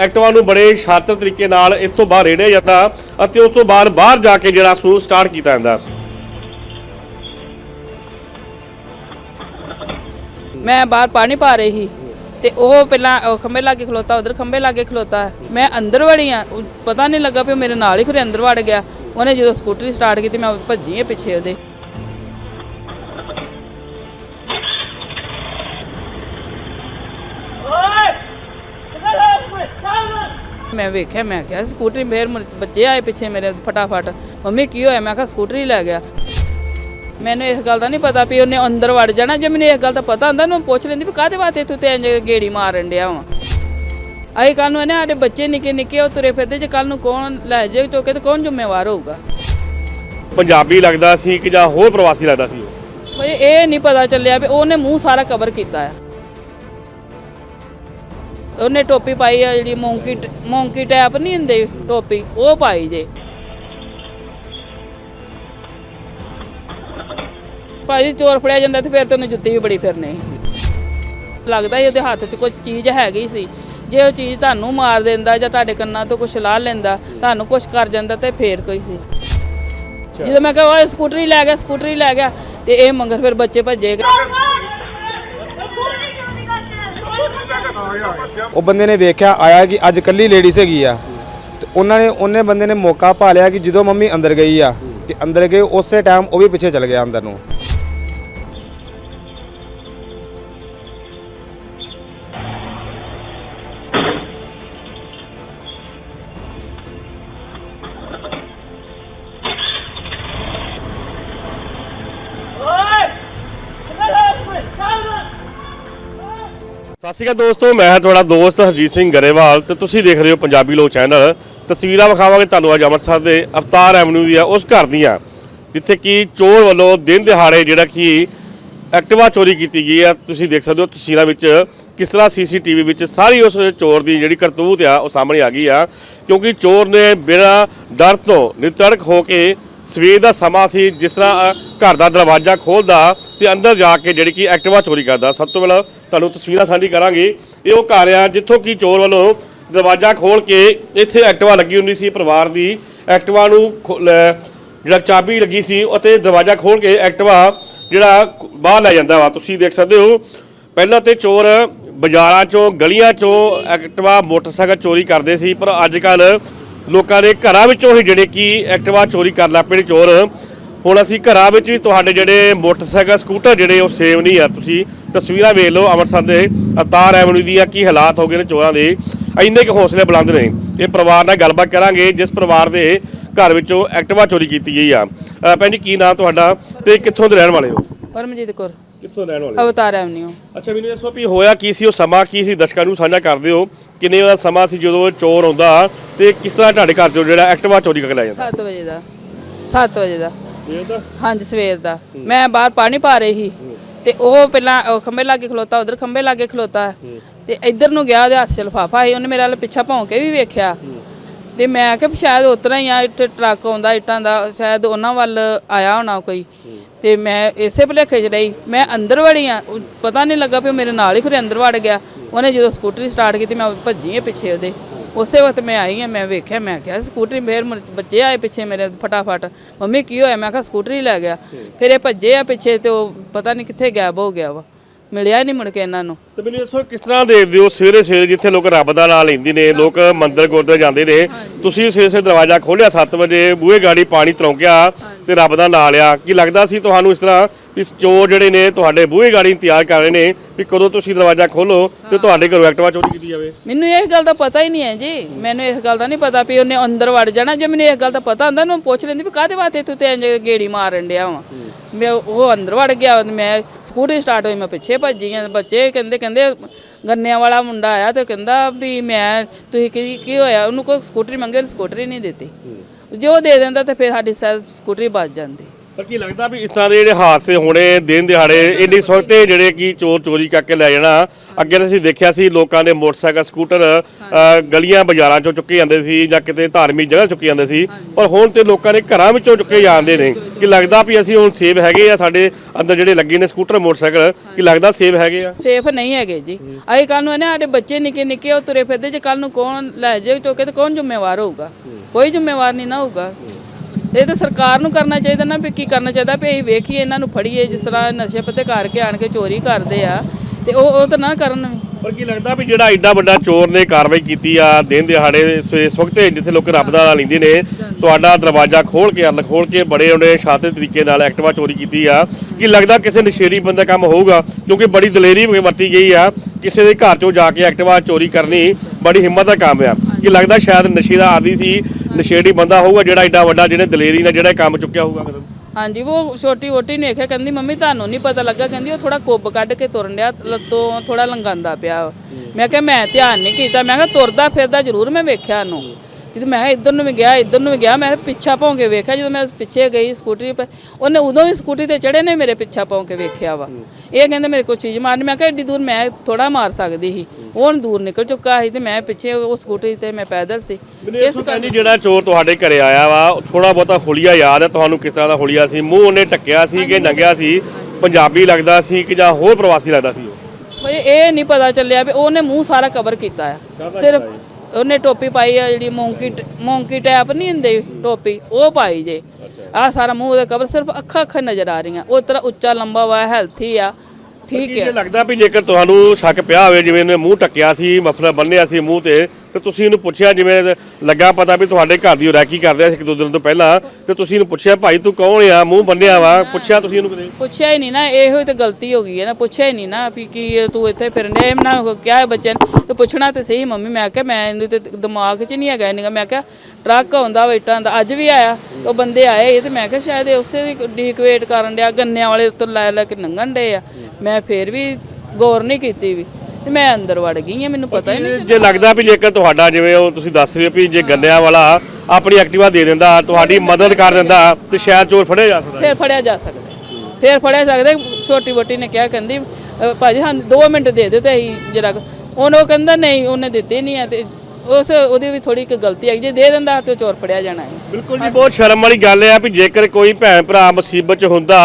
Activa ਨੂੰ ਬੜੇ ਸ਼ਾਤਰ ਤਰੀਕੇ ਨਾਲ ਇੱਥੋਂ ਬਾਹਰ ਰੇੜਿਆ ਜਾਂਦਾ ਅਤੇ ਉਸ ਤੋਂ ਬਾਅਦ ਬਾਹਰ ਜਾ ਕੇ ਜਿਹੜਾ ਉਸ ਸਟਾਰਟ ਕੀਤਾ ਜਾਂਦਾ। ਮੈਂ ਬਾਹਰ ਪਾਣੀ ਪਾ ਰਹੀ ਸੀ ਤੇ ਉਹ ਪਹਿਲਾਂ ਉਹ ਖੰਭੇ ਲਾਗੇ ਖਲੋਤਾ, ਉਧਰ ਖੰਭੇ ਲਾਗੇ ਖਲੋਤਾ। ਮੈਂ ਅੰਦਰ ਵੜੀ ਆ ਪਤਾ ਨਹੀਂ ਲੱਗਾ ਵੀ ਮੇਰੇ ਨਾਲ ਹੀ ਖਰੇ ਅੰਦਰ ਵੜ ਗਿਆ। ਉਹਨੇ ਜਦੋਂ ਸਕੂਟਰੀ ਸਟਾਰਟ ਕੀਤੀ, ਮੈਂ ਭੱਜੀ ਪਿੱਛੇ ਉਹਦੇ। ਮੈਂ ਵੇਖਿਆ ਮੈਂ ਕਿਹਾ ਸਕੂਟਰੀ ਫੇਰ ਬੱਚੇ ਆਏ ਪਿੱਛੇ ਮੇਰੇ ਫਟਾਫਟ। ਮੰਮੀ ਕੀ ਹੋਇਆ? ਮੈਂ ਕਿਹਾ ਸਕੂਟਰੀ ਲੈ ਗਿਆ। ਮੈਨੂੰ ਇਸ ਗੱਲ ਦਾ ਨਹੀਂ ਪਤਾ ਵੀ ਉਹਨੇ ਅੰਦਰ ਵੜ ਜਾਣਾ। ਜੇ ਮੈਨੂੰ ਇਸ ਗੱਲ ਦਾ ਪਤਾ ਹੁੰਦਾ ਉਹਨੂੰ ਪੁੱਛ ਲੈਂਦੀ ਵੀ ਕਾਹਦੇ ਵਾਸਤੇ ਤੂੰ ਤੇ ਇੰਜ ਗੇੜੀ ਮਾਰਨ ਡਿਆ ਵਾ? ਆਈ ਕੱਲ ਨੂੰ ਇਹਨੇ ਸਾਡੇ ਬੱਚੇ ਨਿੱਕੇ ਨਿੱਕੇ ਉਹ ਤੁਰੇ ਫਿਰਦੇ ਜੇ ਕੱਲ ਨੂੰ ਕੌਣ ਲੈ ਜਾਏ ਚੋਕੇ ਤੇ ਕੌਣ ਜ਼ਿੰਮੇਵਾਰ ਹੋਊਗਾ? ਪੰਜਾਬੀ ਲੱਗਦਾ ਸੀ ਕਿ ਜਾਂ ਹੋਰ ਪ੍ਰਵਾਸੀ ਲੱਗਦਾ ਸੀ ਉਹ? ਇਹ ਨਹੀਂ ਪਤਾ ਚੱਲਿਆ ਵੀ ਉਹਨੇ ਮੂੰਹ ਸਾਰਾ ਕਵਰ ਕੀਤਾ ਆ। ਉਹਨੇ ਟੋਪੀ ਪਾਈ ਆ ਜਿਹੜੀ ਮੌਂਕੀ ਮੌਂਕੀ ਟੈਪ ਨਹੀਂ ਹੁੰਦੇ ਟੋਪੀ ਉਹ ਪਾਈ ਜੇ। ਭਾਜੀ ਚੋਰ ਫੜਿਆ ਜਾਂਦਾ ਤੇ ਫਿਰ ਤੇ ਉਹਨੇ ਜੁੱਤੀ ਵੀ ਬੜੀ ਫਿਰਨੀ ਲੱਗਦਾ ਸੀ ਉਹਦੇ ਹੱਥ 'ਚ ਕੁਝ ਚੀਜ਼ ਹੈਗੀ ਸੀ। ਜੇ ਉਹ ਚੀਜ਼ ਤੁਹਾਨੂੰ ਮਾਰ ਦਿੰਦਾ ਜਾਂ ਤੁਹਾਡੇ ਕੰਨਾਂ ਤੋਂ ਕੁਝ ਲਾ ਲੈਂਦਾ ਤੁਹਾਨੂੰ ਕੁਝ ਕਰ ਜਾਂਦਾ ਤੇ ਫੇਰ ਕੋਈ ਸੀ। ਜਦੋਂ ਮੈਂ ਕਿਹਾ ਓਏ ਸਕੂਟਰੀ ਲੈ ਗਿਆ ਸਕੂਟਰੀ ਲੈ ਗਿਆ। ਤੇ ਇਹ ਮੰਗਰ ਫਿਰ ਬੱਚੇ ਭੱਜੇ ਉਹ ਬੰਦੇ ਨੇ ਵੇਖਿਆ, ਆਇਆ ਕਿ ਅੱਜ ਕੱਲੀ ਲੇਡੀਜ਼ ਹੈਗੀ ਆ। ਤੇ ਉਹਨਾਂ ਨੇ, ਉਹਨੇ ਬੰਦੇ ਨੇ ਮੌਕਾ ਪਾ ਲਿਆ ਕਿ ਜਦੋਂ ਮੰਮੀ ਅੰਦਰ ਗਈ ਆ, ਕਿ ਅੰਦਰ ਗਏ, ਉਸੇ ਟਾਈਮ ਉਹ ਵੀ ਪਿੱਛੇ ਚਲ ਗਿਆ ਅੰਦਰ ਨੂੰ। ਸਤਿ ਸ਼੍ਰੀ ਅਕਾਲ ਦੋਸਤੋ, ਮੈਂ ਹਾਂ ਤੁਹਾਡਾ ਦੋਸਤ ਹਰਜੀਤ ਸਿੰਘ ਗਰੇਵਾਲ ਤੇ ਤੁਸੀਂ ਦੇਖ ਰਹੇ ਹੋ ਪੰਜਾਬੀ ਲੋਕ ਚੈਨਲ। ਤਸਵੀਰਾਂ ਵਿਖਾਵਾਂਗੇ ਤੁਹਾਨੂੰ ਅੱਜ ਅੰਮ੍ਰਿਤਸਰ ਦੇ ਅਵਤਾਰ ਐਵਨਿਊ ਦੀਆਂ, ਉਸ ਘਰ ਦੀਆਂ, ਜਿੱਥੇ ਕਿ ਚੋਰ ਵੱਲੋਂ ਦਿਨ ਦਿਹਾੜੇ ਜਿਹੜਾ ਕਿ ਐਕਟਿਵਾ ਚੋਰੀ ਕੀਤੀ ਗਈ ਹੈ। ਤੁਸੀਂ ਦੇਖ ਸਕਦੇ ਹੋ ਤਸਵੀਰਾਂ ਵਿੱਚ ਕਿਸ ਤਰ੍ਹਾਂ ਸੀਸੀਟੀਵੀ ਵਿੱਚ ਸਾਰੀ ਉਸ ਚੋਰ ਦੀ ਜਿਹੜੀ ਕਰਤੂਤ ਆ, ਉਹ ਸਾਹਮਣੇ ਆ ਗਈ ਆ, ਕਿਉਂਕਿ ਚੋਰ ਨੇ ਬਿਨਾਂ ਡਰ ਤੋਂ ਨਿਤੜਕ ਹੋ ਕੇ ਸਵੇਰ ਦਾ ਸਮਾਂ ਸੀ, ਜਿਸ ਤਰ੍ਹਾਂ ਘਰ ਦਾ ਦਰਵਾਜ਼ਾ ਖੋਲਦਾ ਤੇ ਅੰਦਰ ਜਾ ਕੇ ਜਿਹੜੀ ਕਿ ਐਕਟਿਵਾ ਚੋਰੀ ਕਰਦਾ। ਸਭ ਤੋਂ ਪਹਿਲਾਂ ਤੁਹਾਨੂੰ ਤਸਵੀਰਾਂ ਸਾਂਝੀ ਕਰਾਂਗੇ। ਇਹ ਉਹ ਘਰ ਆ, ਜਿੱਥੋਂ ਕਿ ਚੋਰ ਵੱਲੋਂ ਦਰਵਾਜ਼ਾ ਖੋਲ ਕੇ ਇੱਥੇ ਐਕਟਿਵਾ ਲੱਗੀ ਹੁੰਦੀ ਸੀ ਪਰਿਵਾਰ ਦੀ। ਐਕਟਿਵਾ ਨੂੰ ਖੋ- ਜਿਹੜਾ ਚਾਬੀ ਲੱਗੀ ਸੀ ਅਤੇ ਦਰਵਾਜ਼ਾ ਖੋਲ ਕੇ ਐਕਟਿਵਾ ਜਿਹੜਾ ਬਾਹਰ ਲੈ ਜਾਂਦਾ ਵਾ। ਤੁਸੀਂ ਦੇਖ ਸਕਦੇ ਹੋ, ਪਹਿਲਾਂ ਤੇ ਚੋਰ ਬਾਜ਼ਾਰਾਂ ਚੋਂ, ਗਲੀਆਂ ਚੋਂ ਐਕਟਿਵਾ, ਮੋਟਰਸਾਈਕਲ ਚੋਰੀ ਕਰਦੇ ਸੀ, ਪਰ ਅੱਜ ਕੱਲ ਲੋਕਾਂ ਦੇ ਘਰਾਂ ਵਿੱਚੋਂ ਹੀ ਜਿਹੜੇ ਕਿ ਐਕਟਿਵਾ ਚੋਰੀ ਕਰ ਲੱਗ ਪਏ ਨੇ ਚੋਰ। ਹੁਣ ਅਸੀਂ ਘਰਾਂ ਵਿੱਚ ਵੀ ਤੁਹਾਡੇ ਜਿਹੜੇ ਮੋਟਰਸਾਈਕਲ, ਸਕੂਟਰ ਜਿਹੜੇ ਉਹ ਸੇਵ ਨਹੀਂ ਆ। ਤੁਸੀਂ ਤਸਵੀਰਾਂ ਵੇਖ ਲਓ ਅੰਮ੍ਰਿਤਸਰ ਦੇ ਅਤਾਰ ਐਵਨਿਊ ਦੀਆਂ ਕੀ ਹਾਲਾਤ ਹੋ ਗਏ ਨੇ ਚੋਰਾਂ ਦੇ। ਇੰਨੇ ਕੁ ਹੌਸਲੇ ਬੁਲੰਦ ਨੇ। ਇਹ ਪਰਿਵਾਰ ਨਾਲ ਗੱਲਬਾਤ ਕਰਾਂਗੇ, ਜਿਸ ਪਰਿਵਾਰ ਦੇ ਘਰ ਵਿੱਚੋਂ ਐਕਟਿਵਾ ਚੋਰੀ ਕੀਤੀ ਗਈ ਆ। ਭੈਣ ਜੀ, ਕੀ ਨਾਮ ਤੁਹਾਡਾ ਤੇ ਕਿੱਥੋਂ ਦੇ ਰਹਿਣ ਵਾਲੇ ਹੋ? ਪਰਮਜੀਤ ਕੌਰ। ਕਿੱਥੋਂ ਰਹਿਣ ਵਾਲੇ ਅਵਤਾਰ ਐਵਨਿਊ। ਅੱਛਾ ਮੈਨੂੰ ਦੱਸੋ ਵੀ ਹੋਇਆ ਕੀ ਸੀ ਉਹ ਸਮਾਂ ਕੀ ਸੀ? ਦਰਸ਼ਕਾਂ ਨੂੰ ਸਾਂਝਾ ਕਰਦੇ ਹੋ ਕਿੰਨੇ ਦਾ ਸਮਾਂ ਸੀ ਜਦੋਂ ਚੋਰ ਆਉਂਦਾ ਤੇ ਕਿਸ ਤਰ੍ਹਾਂ ਤੁਹਾਡੇ ਘਰ ਚੋਂ ਜਿਹੜਾ ਐਕਟਿਵਾ ਚੋਰੀ ਕਰਕੇ ਲੈ ਜਾਂਦਾ? 7 ਵਜੇ ਦਾ। 7 ਵਜੇ ਦਾ। ਇਹ ਤਾਂ ਹਾਂਜੀ ਸਵੇਰ ਦਾ। ਮੈਂ ਬਾਹਰ ਪਾਣੀ ਪਾ ਰਹੀ ਸੀ ਤੇ ਉਹ ਪਹਿਲਾਂ ਉਹ ਖੰਭੇ ਲਾਗੇ ਖਲੋਤਾ ਉਧਰ ਖੰਭੇ ਲਾਗੇ ਖਲੋਤਾ। ਤੇ ਇੱਧਰ ਨੂੰ ਗਿਆ ਉਹਦੇ ਹੱਥ 'ਚ ਲਿਫਾਫਾ ਸੀ ਉਹਨੇ ਮੇਰੇ ਵੱਲ ਪਿੱਛਾ ਭੌਂ ਕੇ ਵੀ ਵੇਖਿਆ। ਤੇ ਮੈਂ ਕਿਹਾ ਵੀ ਸ਼ਾਇਦ ਉਤਰਾ ਹੀ ਆ ਇੱਥੇ ਟਰੱਕ ਆਉਂਦਾ ਇੱਟਾਂ ਦਾ ਸ਼ਾਇਦ ਉਹਨਾਂ ਵੱਲ ਆਇਆ ਹੋਣਾ ਕੋਈ। ਤੇ ਮੈਂ ਇਸੇ ਭੁਲੇਖੇ 'ਚ ਰਹੀ। ਮੈਂ ਅੰਦਰ ਵੜੀ ਆ ਪਤਾ ਨਹੀਂ ਲੱਗਾ ਵੀ ਮੇਰੇ ਨਾਲ ਹੀ ਖੁਰੇ ਅੰਦਰ ਵੜ ਗਿਆ। ਉਹਨੇ ਜਦੋਂ ਸਕੂਟਰੀ ਸਟਾਰਟ ਕੀਤੀ ਮੈਂ ਭੱਜੀ ਆ ਪਿੱਛੇ ਉਹਦੇ। ਉਸੇ ਵਕਤ ਮੈਂ ਆਈ ਆ ਮੈਂ ਵੇਖਿਆ ਮੈਂ ਕਿਹਾ ਸਕੂਟਰੀ ਫੇਰ ਬੱਚੇ ਆਏ ਪਿੱਛੇ ਮੇਰੇ ਫਟਾਫਟ। ਮੰਮੀ ਕੀ ਹੋਇਆ? ਮੈਂ ਕਿਹਾ ਸਕੂਟਰੀ ਲੈ ਗਿਆ। ਫਿਰ ਇਹ ਭੱਜੇ ਆ ਪਿੱਛੇ ਤੇ ਉਹ ਪਤਾ ਨਹੀਂ ਕਿੱਥੇ ਗਾਇਬ ਹੋ ਗਿਆ ਵਾ। ਮਿਲਿਆ ਨਹੀਂ ਮੁੜ ਕੇ ਇਹਨਾਂ ਨੂੰ। ਤੇ ਮੈਨੂੰ ਦੱਸੋ ਕਿਸ ਤਰ੍ਹਾਂ ਦੇਖਦੇ ਹੋ ਸਵੇਰੇ ਸਵੇਰੇ ਜਿੱਥੇ ਲੋਕ ਰੱਬ ਦਾ ਨਾਮ ਲੈਂਦੇ ਨੇ ਲੋਕ ਮੰਦਰ ਗੁਰਦੁਆਰੇ ਜਾਂਦੇ ਨੇ ਤੁਸੀਂ ਸਵੇਰੇ ਸਵੇਰੇ ਦਰਵਾਜ਼ਾ ਖੋਲ੍ਹਿਆ 7 ਵਜੇ ਬੂਹੇ ਗਾੜੀ ਪਾਣੀ ਤਰੋਂਕਿਆ ਤੇ ਰੱਬ ਦਾ ਨਾਮ ਲਿਆ। ਕੀ ਲੱਗਦਾ ਸੀ ਤੁਹਾਨੂੰ ਇਸ ਤਰ੍ਹਾਂ ਵੀ ਚੋਰ ਜਿਹੜੇ ਨੇ ਤੁਹਾਡੇ ਬੂਹੇ ਗਾੜੀ ਇੰਤਜ਼ਾਰ ਕਰ ਰਹੇ ਨੇ ਵੀ ਕਦੋਂ ਤੁਸੀਂ ਦਰਵਾਜ਼ਾ ਖੋਲੋ ਤੇ ਤੁਹਾਡੇ ਘਰੋਂ ਐਕਟਿਵਾ ਚੋਰੀ ਕੀਤੀ ਜਾਵੇ? ਮੈਨੂੰ ਇਹ ਗੱਲ ਦਾ ਪਤਾ ਹੀ ਨਹੀਂ ਹੈ ਜੀ। ਮੈਨੂੰ ਇਸ ਗੱਲ ਦਾ ਨਹੀਂ ਪਤਾ ਵੀ ਉਹਨੇ ਅੰਦਰ ਵੜ ਜਾਣਾ। ਜੇ ਮੈਨੂੰ ਇਸ ਗੱਲ ਦਾ ਪਤਾ ਹੁੰਦਾ ਉਹਨੂੰ ਪੁੱਛ ਲੈਂਦੀ ਵੀ ਕਾਹਦੇ ਵਾਸਤੇ ਤੂੰ ਤੇ ਇੰਜ ਗੇੜੀ ਮਾਰਨ ਡਿਆ ਵਾ? ਮੈਂ ਉਹ ਅੰਦਰ ਵੜ ਗਿਆ ਮੈਂ ਸਕੂਟਰੀ ਸਟਾਰਟ ਹੋਈ ਮੈਂ ਪਿੱਛੇ ਭੱਜੀ ਆ ਬੱਚੇ ਕਹਿੰਦੇ ਕਹਿੰਦੇ ਗੰਨਿਆਂ ਵਾਲਾ ਮੁੰਡਾ ਆਇਆ ਤੇ ਕਹਿੰਦਾ ਵੀ ਮੈਂ ਤੁਸੀਂ ਕੀ ਕੀ ਹੋਇਆ? ਉਹਨੂੰ ਕੋਈ ਸਕੂਟਰੀ ਮੰਗੇ ਸਕੂਟਰੀ ਨਹੀਂ ਦਿੱਤੀ। ਜੇ ਉਹ ਦੇ ਦਿੰਦਾ ਤੇ ਫਿਰ ਸਾਡੀ ਸਕੂਟਰੀ ਬਚ ਜਾਂਦੀ। ਪਰ ਕੀ ਲੱਗਦਾ ਵੀ ਇਸ ਤਰ੍ਹਾਂ ਦੇ ਜਿਹੜੇ ਹਾਦਸੇ ਹੋਣੇ ਦਿਨ ਦਿਹਾੜੇ ਇੰਨੀ ਸਵਖਤੇ ਜਿਹੜੇ ਕਿ ਚੋਰ ਚੋਰੀ ਕਰਕੇ ਲੈ ਜਾਣਾ ਅੱਗੇ ਤਾਂ ਅਸੀਂ ਦੇਖਿਆ ਸੀ ਲੋਕਾਂ ਦੇ ਮੋਟਰਸਾਈਕਲ ਸਕੂਟਰ ਅ, ਗਲੀਆਂ ਬਾਜ਼ਾਰਾਂ ਚੋਂ ਚੁੱਕੇ ਜਾਂਦੇ ਸੀ ਜਾਂ ਕਿਤੇ ਧਾਰਮਿਕ ਜਗ੍ਹਾ ਚੁੱਕੇ ਜਾਂਦੇ ਸੀ ਪਰ ਹੁਣ ਤੇ ਲੋਕਾਂ ਦੇ ਘਰਾਂ ਵਿੱਚੋਂ ਚੁੱਕੇ ਜਾਂਦੇ ਨੇ। ਕਿ ਲੱਗਦਾ ਵੀ ਅਸੀਂ ਹੁਣ ਸੇਵ ਹੈਗੇ ਆ ਸਾਡੇ ਅੰਦਰ ਜਿਹੜੇ ਲੱਗੇ ਨੇ ਸਕੂਟਰ ਮੋਟਰਸਾਈਕਲ? ਕਿ ਲੱਗਦਾ ਸੇਵ ਹੈਗੇ ਆ? ਸੇਫ ਨਹੀਂ ਹੈਗੇ ਜੀ। ਅਸੀਂ ਕੱਲ ਨੂੰ ਇਹਨੇ ਸਾਡੇ ਬੱਚੇ ਨਿੱਕੇ ਨਿੱਕੇ ਉਹ ਤੁਰੇ ਫਿਰਦੇ ਜੇ ਕੱਲ ਨੂੰ ਕੌਣ ਲੈ ਜਾਏ ਚੁੱਕੇ ਤੇ ਕੌਣ ਜ਼ਿੰਮੇਵਾਰ ਹੋਊਗਾ? ਕੋਈ ਜ਼ਿੰਮੇਵਾਰ ਨਹੀਂ ਨਾ ਹੋਊਗਾ। ਇਹ ਤਾਂ ਸਰਕਾਰ ਨੂੰ ਕਰਨਾ ਚਾਹੀਦਾ ਨਾ ਵੀ ਕੀ ਕਰਨਾ ਚਾਹੀਦਾ ਵੀ ਅਸੀਂ ਵੇਖੀਏ, ਇਹਨਾਂ ਨੂੰ ਫੜੀਏ, ਜਿਸ ਤਰ੍ਹਾਂ ਨਸ਼ੇ ਪੱਤੇ ਕਰਕੇ ਆਣ ਕੇ ਚੋਰੀ ਕਰਦੇ ਆ, ਤੇ ਉਹ ਉਹ ਤਾਂ ਨਾ ਕਰਨ ਵੀ। ਪਰ ਕੀ ਲੱਗਦਾ ਵੀ ਜਿਹੜਾ ਐਡਾ ਵੱਡਾ ਚੋਰ ਨੇ ਕਾਰਵਾਈ ਕੀਤੀ ਆ ਦਿਨ ਦਿਹਾੜੇ ਇਸ ਵਕਤ ਜਿੱਥੇ ਲੋਕ ਰੱਬ ਦਾ ਨਾਂ ਲੈਂਦੇ ਨੇ, ਤੁਹਾਡਾ ਦਰਵਾਜ਼ਾ ਖੋਲ ਕੇ ਅੱਲ ਖੋਲ ਕੇ ਬੜੇ ਉਹਨੇ ਸ਼ਾਤਿਰ ਤਰੀਕੇ ਨਾਲ ਐਕਟਿਵਾ ਚੋਰੀ ਕੀਤੀ ਆ। ਕੀ ਲੱਗਦਾ ਕਿਸੇ ਨਸ਼ੇੜੀ ਬੰਦਾ ਕੰਮ ਹੋਊਗਾ? ਕਿਉਂਕਿ ਬੜੀ ਦਲੇਰੀ ਵਰਤੀ ਗਈ ਆ, ਕਿਸੇ ਦੇ ਘਰ ਚੋਂ ਜਾ ਕੇ ਐਕਟਿਵਾ ਚੋਰੀ ਕਰਨੀ ਬੜੀ ਹਿੰਮਤ ਦਾ ਕੰਮ ਆ। ਕੀ ਲੱਗਦਾ ਸ਼ਾਇਦ ਨਸ਼ੇ ਦਾ ਆਦੀ ਸੀ ਨਸ਼ੇੜੀ ਬੰਦਾ ਹੋਊਗਾ ਜਿਹੜਾ ਐਡਾ ਵੱਡਾ ਜਿਹਨੇ ਦਲੇਰੀ ਨਾਲ ਜਿਹੜਾ ਇਹ ਕੰਮ ਚੁੱਕਿਆ ਹੋਊਗਾ ਕਦਮ ਹਾਂਜੀ, ਉਹ ਛੋਟੀ ਵੋਟੀ ਨੇ ਆਖਿਆ ਕਹਿੰਦੀ, ਮੰਮੀ, ਤੁਹਾਨੂੰ ਨਹੀਂ ਪਤਾ ਲੱਗਾ। ਕਹਿੰਦੀ, ਉਹ ਥੋੜਾ ਕੁੱਬ ਕੱਢ ਕੇ ਤੁਰਨ ਡਿਆ, ਲੱਤੋਂ ਥੋੜਾ ਲੰਗਾਂਦਾ ਪਿਆ। ਮੈਂ ਕਿਹਾ, ਮੈਂ ਧਿਆਨ ਨਹੀਂ ਕੀਤਾ। ਮੈਂ ਕਿਹਾ, ਤੁਰਦਾ ਫਿਰਦਾ ਜ਼ਰੂਰ ਮੈਂ ਵੇਖਿਆ ਉਹਨੂੰ। ਜਦੋਂ ਮੈਂ ਇੱਧਰ ਨੂੰ ਵੀ ਗਿਆ ਇੱਧਰ ਨੂੰ ਵੀ ਗਿਆ ਮੈਂ ਪਿੱਛਾ ਭੌਂ ਕੇ ਵੇਖਿਆ ਜਦੋਂ ਮੈਂ ਪਿੱਛੇ ਗਈ ਸਕੂਟਰੀ 'ਤੇ ਉਹਨੇ ਉਦੋਂ ਵੀ ਸਕੂਟਰੀ ਤੇ ਚੜੇ ਨੇ ਮੇਰੇ ਪਿੱਛਾ ਭੌਂ ਕੇ ਵੇਖਿਆ ਵਾ। ਇਹ ਕਹਿੰਦੇ ਮੇਰੇ ਕੋਲ ਚੀਜ਼ ਮਾਰਨੀ ਮੈਂ ਕਿਹਾ ਏਡੀ ਦੂਰ ਮੈਂ ਥੋੜਾ ਮਾਰ ਸਕਦੀ ਸੀ। ਉਹ ਹੁਣ ਦੂਰ ਨਿਕਲ ਚੁੱਕਾ ਸੀ ਤੇ ਮੈਂ ਪਿੱਛੇ ਉਹ ਸਕੂਟਰੀ ਤੇ ਮੈਂ ਪੈਦਲ ਸੀ। ਇਸ ਕਹਿੰਦੀ ਜਿਹੜਾ ਚੋਰ ਤੁਹਾਡੇ ਘਰੇ ਆਇਆ ਵਾ ਥੋੜਾ ਬਹੁਤਾ ਹੁਲੀਆ ਯਾਦ ਹੈ ਤੁਹਾਨੂੰ ਕਿਸ ਤਰ੍ਹਾਂ ਦਾ ਹੁਲੀਆ ਸੀ? ਮੂੰਹ ਉਹਨੇ ਟੱਕਿਆ ਸੀ ਕਿ ਨੰਗਿਆ ਸੀ? ਪੰਜਾਬੀ ਲੱਗਦਾ ਸੀ ਕਿ ਜਾਂ ਹੋਰ ਪ੍ਰਵਾਸੀ ਲੱਗਦਾ ਸੀ ਉਹ? ਇਹ ਨਹੀਂ ਪਤਾ ਚੱਲਿਆ ਵੀ ਉਹਨੇ ਮੂੰਹ ਸਾਰਾ ਕਵਰ ਕੀਤਾ ਆ। ਸਿਰਫ ਉਹਨੇ ਟੋਪੀ ਪਾਈ ਆ ਜਿਹੜੀ ਮੌਂਕੀ ਮੌਂਕੀ ਟੈਪ ਨਹੀਂ ਹੁੰਦੀ ਟੋਪੀ ਉਹ ਪਾਈ ਜੇ। ਆ ਸਾਰਾ ਮੂੰਹ ਉਹਦਾ ਕਵਰ ਸਿਰਫ ਅੱਖਾਂ ਅੱਖਾਂ ਨਜ਼ਰ ਆ ਰਹੀਆਂ ਉਹ ਤਰ੍ਹਾਂ ਉੱਚਾ ਲੰਬਾ ਵਾ ਹੈਲਥੀ ਆ ਠੀਕ ਹੈ। ਲੱਗਦਾ ਵੀ ਜੇਕਰ ਤੁਹਾਨੂੰ ਸ਼ੱਕ ਪਿਆ ਹੋਵੇ ਜਿਵੇਂ ਉਹਨੇ ਮੂੰਹ ਟੱਕਿਆ ਸੀ ਮਫਲਰ ਬੰਨਿਆ ਸੀ ਮੂੰਹ ਤੇ ਤੇ ਤੁਸੀਂ ਇਹਨੂੰ ਪੁੱਛਿਆ ਜਿਵੇਂ ਲੱਗਾ ਪਤਾ ਵੀ ਤੁਹਾਡੇ ਘਰ ਦੀ ਰੈਕੀ ਕਰਦੇ ਸੀ ਇੱਕ ਦੋ ਦਿਨ ਤੋਂ ਪਹਿਲਾਂ ਤੇ ਤੁਸੀਂ ਇਹਨੂੰ ਪੁੱਛਿਆ ਭਾਈ ਤੂੰ ਕੌਣ ਆ? ਮੂੰਹ ਬੰਨਿਆ ਵਾ? ਪੁੱਛਿਆ ਤੁਸੀਂ ਇਹਨੂੰ ਕਦੇ? ਪੁੱਛਿਆ ਹੀ ਨਹੀਂ ਨਾ ਇਹੋ ਹੀ ਤਾਂ ਗਲਤੀ ਹੋ ਗਈ ਹੈ ਨਾ ਪੁੱਛਿਆ ਹੀ ਨਹੀਂ ਨਾ ਵੀ ਕੀ ਤੂੰ ਇੱਥੇ ਫਿਰਨ ਇਹ ਨਾ ਕਿਹਾ ਬੱਚੇ ਨੇ ਤੇ ਪੁੱਛਣਾ ਤੇ ਸਹੀ ਮੰਮੀ ਮੈਂ ਕਿਹਾ ਮੈਂ ਇਹਨੂੰ ਤੇ ਦਿਮਾਗ 'ਚ ਨਹੀਂ ਹੈਗਾ ਇਹਨੇ ਮੈਂ ਕਿਹਾ ਟਰੱਕ ਆਉਂਦਾ ਵਾ ਇੱਟਾਂ ਦਾ ਅੱਜ ਵੀ ਆਇਆ ਉਹ ਬੰਦੇ ਆਏ ਇਹ ਤੇ ਮੈਂ ਕਿਹਾ ਸ਼ਾਇਦ ਇਹ ਉਸੇ ਦੀ ਡੀਕ ਵੇਟ ਕਰਨ ਡਿਆ ਗੰਨਿਆਂ ਵਾਲੇ ਉੱਤੋਂ ਲੈ ਲੈ ਕੇ ਲੰਘਣ ਡੇ ਆ। ਮੈਂ ਫੇਰ ਵੀ ਗੌਰ ਨਹੀਂ ਕੀਤੀ ਵੀ। ਤੇ ਮੈਂ ਅੰਦਰ ਵੜ ਗਈ ਆ ਮੈਨੂੰ ਪਤਾ ਹੀ ਨਹੀਂ ਜੇ ਲੱਗਦਾ ਵੀ ਜੇਕਰ ਤੁਹਾਡਾ ਜਿਵੇਂ ਉਹ ਤੁਸੀਂ ਦੱਸ ਰਹੇ ਹੋ ਵੀ ਜੇ ਗੰਨਿਆਂ ਵਾਲਾ ਆਪਣੀ ਐਕਟਿਵਾ ਦੇ ਦਿੰਦਾ ਤੁਹਾਡੀ ਮਦਦ ਕਰ ਦਿੰਦਾ ਤੇ ਸ਼ਾਇਦ ਚੋਰ ਫੜਿਆ ਜਾ ਸਕਦਾ। ਫੇਰ ਫੜਿਆ ਜਾ ਸਕਦਾ। ਫੇਰ ਫੜਿਆ ਸਕਦਾ ਛੋਟੀ ਵੋਟੀ ਨੇ ਕਿਹਾ ਕਹਿੰਦੀ ਅਹ ਭਾਜੀ ਹਾਂ 2 ਮਿੰਟ ਦੇ ਦਿਓ ਤੇ ਅਸੀਂ ਜਰਾ ਉਹਨੂੰ ਕਹਿੰਦਾ ਨਹੀਂ ਉਹਨੇ ਦਿੱਤੇ ਨਹੀਂ ਆ ਤੇ ਉਸ ਉਹਦੀ ਵੀ ਥੋੜੀ ਇੱਕ ਗਲਤੀ ਹੈ ਜੇ ਦੇ ਦਿੰਦਾ ਤੇ ਉਹ ਚੋਰ ਫੜਿਆ ਜਾਣਾ ਹੈ। ਬਿਲਕੁਲ ਜੀ ਬਹੁਤ ਸ਼ਰਮ ਵਾਲੀ ਗੱਲ ਹੈ ਵੀ ਜੇਕਰ ਕੋਈ ਭੈਣ ਭਰਾ ਮੁਸੀਬਤ 'ਚ ਹੁੰਦਾ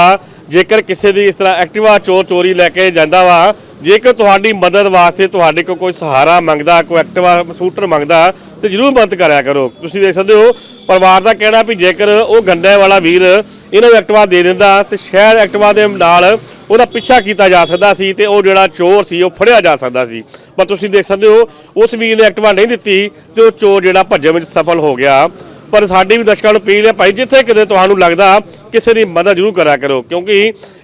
ਜੇਕਰ ਕਿਸੇ ਦੀ ਇਸ ਤਰ੍ਹਾਂ ਐਕਟਿਵਾ ਚੋਰ ਚੋਰੀ ਲੈ ਕੇ ਜਾਂਦਾ ਵਾ ਜੇਕਰ ਤੁਹਾਡੀ ਮਦਦ ਵਾਸਤੇ ਤੁਹਾਡੇ ਕੋਲ ਕੋਈ ਸਹਾਰਾ ਮੰਗਦਾ, ਕੋਈ ਐਕਟਿਵਾ ਸਕੂਟਰ ਮੰਗਦਾ, ਤੇ ਜਰੂਰ ਮਦਦ ਕਰਿਆ ਕਰੋ। ਤੁਸੀਂ ਦੇਖ ਸਕਦੇ ਹੋ, ਪਰਿਵਾਰ ਦਾ ਕਹਿਣਾ ਵੀ ਜੇਕਰ ਉਹ ਗੰਡੇ ਵਾਲਾ ਵੀਰ ਇਹਨਾਂ ਨੂੰ ਐਕਟਿਵਾ ਦੇ ਦਿੰਦਾ, ਤੇ ਸ਼ਾਇਦ ਐਕਟਿਵਾ ਦੇ ਨਾਲ ਉਹਦਾ ਪਿੱਛਾ ਕੀਤਾ ਜਾ ਸਕਦਾ ਸੀ ਤੇ ਉਹ ਜਿਹੜਾ ਚੋਰ ਸੀ, ਉਹ ਫੜਿਆ ਜਾ ਸਕਦਾ ਸੀ। ਪਰ ਤੁਸੀਂ ਦੇਖ ਸਕਦੇ ਹੋ, ਉਸ ਵੀਰ ਨੇ ਐਕਟਿਵਾ ਨਹੀਂ ਦਿੱਤੀ ਤੇ ਉਹ ਚੋਰ ਜਿਹੜਾ ਭੱਜਣ ਵਿੱਚ ਸਫਲ ਹੋ ਗਿਆ। ਪਰ ਸਾਡੀ ਵੀ ਦਰਸ਼ਕਾਂ ਨੂੰ ਅਪੀਲ ਹੈ, ਭਾਈ, ਜਿੱਥੇ ਕਿਤੇ ਤੁਹਾਨੂੰ ਲੱਗਦਾ ਕਿਸੇ ਦੀ ਮਦਦ ਜ਼ਰੂਰ ਕਰਿਆ ਕਰੋ ਕਿਉਂਕਿ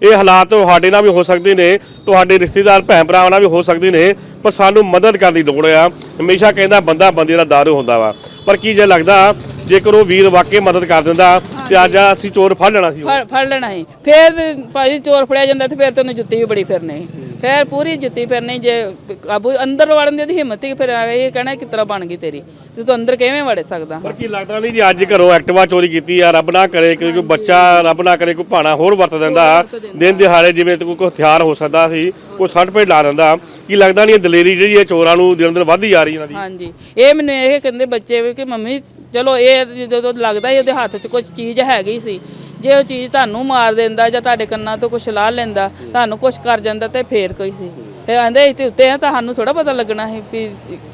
ਇਹ ਹਾਲਾਤ ਤੁਹਾਡੇ ਨਾਲ ਵੀ ਹੋ ਸਕਦੇ ਨੇ ਤੁਹਾਡੇ ਰਿਸ਼ਤੇਦਾਰ ਭੈਣ ਭਰਾਵਾਂ ਨਾਲ ਵੀ ਹੋ ਸਕਦੇ ਨੇ ਪਰ ਸਾਨੂੰ ਮਦਦ ਕਰਨ ਦੀ ਲੋੜ ਆ ਹਮੇਸ਼ਾ ਕਹਿੰਦਾ ਬੰਦਾ ਬੰਦੇ ਦਾ ਦਾਰੂ ਹੁੰਦਾ ਵਾ ਪਰ ਕੀ ਜੇ ਲੱਗਦਾ ਜੇਕਰ ਉਹ ਵੀਰ ਵਾਕਈ ਮਦਦ ਕਰ ਦਿੰਦਾ ਤੇ ਅੱਜ ਅਸੀਂ ਚੋਰ ਫੜ ਲੈਣਾ ਸੀ। ਫੜ ਲੈਣਾ ਸੀ ਫੇਰ ਭਾਜੀ ਚੋਰ ਫੜਿਆ ਜਾਂਦਾ ਤੇ ਫੇਰ ਤੈਨੂੰ ਜੁੱਤੀ ਵੀ ਬੜੀ ਫਿਰਨੀ। ਫੇਰ ਪੂਰੀ ਜੁੱਤੀ ਫਿਰਨੀ ਜੇ ਕਾਬੂ ਅੰਦਰ ਵੜਨ ਦੀ ਉਹਦੀ ਹਿੰਮਤ ਹੀ ਫਿਰ ਇਹ ਕਹਿਣਾ ਕਿਸ ਤਰ੍ਹਾਂ ਬਣ ਗਈ ਤੇਰੀ ਤੇ ਤੂੰ ਅੰਦਰ ਕਿਵੇਂ ਵੜੇ ਸਕਦਾ? ਪਰ ਕੀ ਲੱਗਦਾ ਨਹੀਂ ਜੀ ਅੱਜ ਘਰੋਂ ਐਕਟਿਵਾ ਚੋਰੀ ਕੀਤੀ ਆ ਰੱਬ ਨਾ ਕਰੇ ਕਿ ਕੋਈ ਬੱਚਾ ਰੱਬ ਨਾ ਕਰੇ ਕੋਈ ਭਾਣਾ ਹੋਰ ਵਰਤ ਦਿੰਦਾ ਦਿਨ ਦਿਹਾੜੇ ਜਿਵੇਂ ਤੇ ਕੋਈ ਕੋਈ ਹਥਿਆਰ ਹੋ ਸਕਦਾ ਸੀ ਕੋਈ ਸੱਟ ਪੇਟ ਲਾ ਦਿੰਦਾ ਕੀ ਲੱਗਦਾ ਨਹੀਂ ਇਹ ਦਲੇਰੀ ਜਿਹੜੀ ਇਹ ਚੋਰਾਂ ਨੂੰ ਦਿਨ ਦਿਨ ਵੱਧਦੀ ਜਾ ਰਹੀ ਇਹਨਾਂ ਦੀ? ਹਾਂਜੀ ਇਹ ਮੈਨੂੰ ਇਹ ਕਹਿੰਦੇ ਬੱਚੇ ਵੀ ਕਿ ਮੰਮੀ ਚਲੋ ਇਹ ਜਦੋਂ ਲੱਗਦਾ ਹੀ ਉਹਦੇ ਹੱਥ 'ਚ ਕੁਝ ਚੀਜ਼ ਹੈਗੀ ਸੀ ਜੇ ਉਹ ਚੀਜ਼ ਤੁਹਾਨੂੰ ਮਾਰ ਦਿੰਦਾ ਜਾਂ ਤੁਹਾਡੇ ਕੰਨਾਂ ਤੋਂ ਕੁਝ ਲਾਹ ਲੈਂਦਾ, ਤੁਹਾਨੂੰ ਕੁਝ ਕਰ ਜਾਂਦਾ ਤੇ ਫੇਰ ਕੋਈ ਸੀ। ਫਿਰ ਆਂਦੇ ਇੱਥੇ ਉੱਤੇ ਆ, ਤੁਹਾਨੂੰ ਥੋੜਾ ਪਤਾ ਲੱਗਣਾ ਸੀ ਵੀ